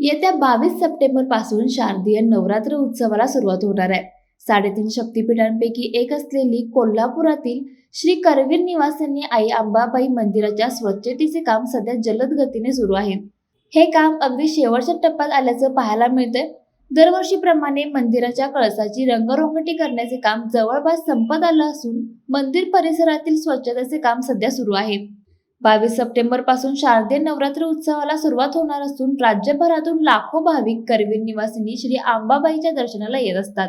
येत्या बावीस सप्टेंबरपासून शारदीय नवरात्र उत्सवाला सुरुवात होणार आहे. साडेतीन शक्तिपीठांपैकी एक असलेली कोल्हापुरातील श्री करवीर निवासांनी आई अंबाबाई मंदिराच्या स्वच्छतेचे काम सध्या जलद गतीने सुरू आहे. हे काम अगदी शेवटच्या टप्प्यात आल्याचं पाहायला मिळतंय. दरवर्षीप्रमाणे मंदिराच्या कळसाची रंगरोंगटी करण्याचे काम जवळपास संपत आलं असून मंदिर परिसरातील स्वच्छतेचे काम सध्या सुरू आहे. बावीस सप्टेंबरपासून शारदीय नवरात्र उत्सवाला सुरुवात होणार असून राज्यभरातून लाखो भाविक करवीर निवासिनी श्री आंबाबाईच्या दर्शनाला येत असतात.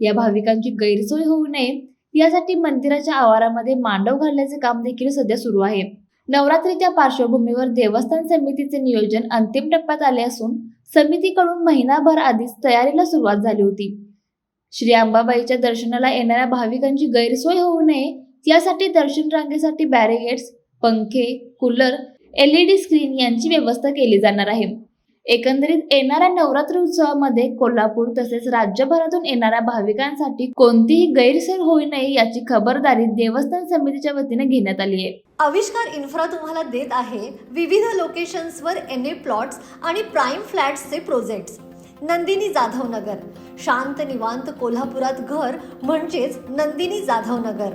या भाविकांची गैरसोय होऊ नये यासाठी मंदिराच्या आवारामध्ये मांडव घालण्याचे काम देखील सध्या सुरू आहे. नवरात्रीच्या पार्श्वभूमीवर देवस्थान समितीचे नियोजन अंतिम टप्प्यात आले असून समितीकडून महिनाभर आधीच तयारीला सुरुवात झाली होती. श्री अंबाबाईच्या दर्शनाला येणाऱ्या भाविकांची गैरसोय होऊ नये यासाठी दर्शन रांगेसाठी बॅरिगेट्स पंखे कूलर एलईडी स्क्रीन यांची व्यवस्था केली जाणार आहे. एकंदरीत येणाऱ्या नवरात्र उत्सवामध्ये कोल्हापूर तसेच राज्यभरातून येणाऱ्या भाविकांसाठी कोणतीही गैरसोय होऊ नये याची खबरदारी देवस्थान समितीच्या वतीने घेण्यात आली आहे. आविष्कार इन्फ्रा तुम्हाला देत आहे विविध लोकेशन्सवर एन ए प्लॉट्स आणि प्राईम फ्लॅट्सचे प्रोजेक्ट्स. नंदिनी जाधव नगर शांत निवांत कोल्हापुरात घर म्हणजेच नंदिनी जाधव नगर